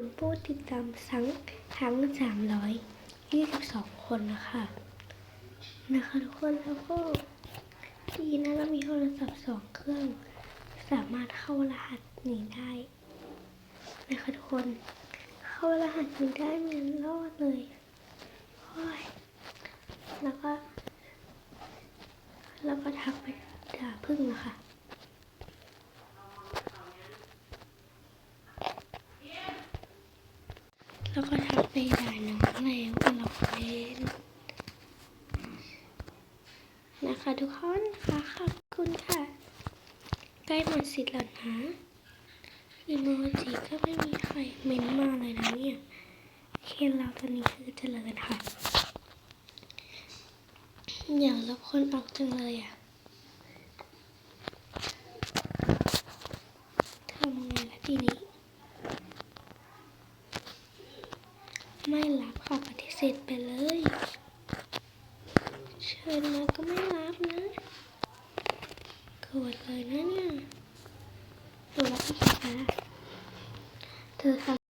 คุณผู้ติดตามทั้งทั้ง 322 คนนะคะ นะคะทุกคนแล้วก็ดีนะเรามีโทรศัพท์สองเครื่อง สามารถเข้ารหัสนี้ได้นะคะทุกคน เข้ารหัสนี้ได้ไมันรอดเลยโอ้ยแล้วก็ แล้วก็ทักไปด่าพึ่งนะคะ แล้วก็ทักไปด่าน้องแล้วก็เราเล่นนะคะทุกคนค่ะขอบคุณค่ะ ใกล้หมดสิทธิ์แล้วนะอีโมจิก็ไม่มีใครเม้นมาเลยนะเนี่ยเคนเราตอนนี้คือเจริญค่ะ อย่ากลบคนออกจังเลยอะทำไงล่ะทีนี้ ไม่รับขอปฏิเสธไปเลย เชิญมาก็ไม่รับนะโกรธเลยนะเนี่ยตัวรับพี่ค่ะเธอท